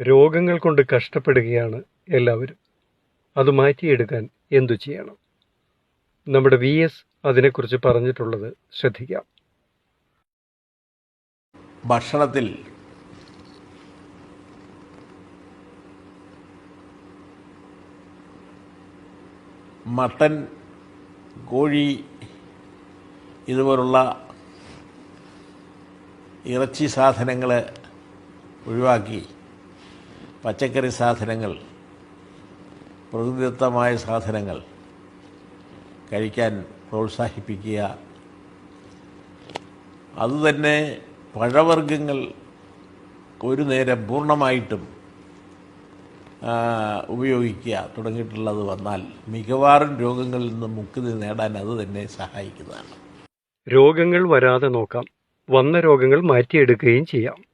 രോഗങ്ങൾ കൊണ്ട് കഷ്ടപ്പെടുകയാണ് എല്ലാവരും. അത് മാറ്റിയെടുക്കാൻ എന്തു ചെയ്യണം? നമ്മുടെ വി എസ് അതിനെക്കുറിച്ച് പറഞ്ഞിട്ടുള്ളത് ശ്രദ്ധിക്കാം. ഭക്ഷണത്തിൽ മട്ടൻ കോഴി ഇതുപോലുള്ള ഇറച്ചി സാധനങ്ങൾ ഒഴിവാക്കി പച്ചക്കറി സാധനങ്ങൾ പ്രകൃതിദത്തമായ സാധനങ്ങൾ കഴിക്കാൻ പ്രോത്സാഹിപ്പിക്കുക. അതുതന്നെ പഴവർഗങ്ങൾ ഒരു നേരം പൂർണമായിട്ടും ഉപയോഗിക്കുക തുടങ്ങിയിട്ടുള്ളത് വന്നാൽ മിക്കവാറും രോഗങ്ങളിൽ നിന്ന് മുക്തി നേടാൻ അത് തന്നെ സഹായിക്കുന്നതാണ്. രോഗങ്ങൾ വരാതെ നോക്കാം. വന്ന രോഗങ്ങൾ മാറ്റിയെടുക്കുകയും ചെയ്യാം.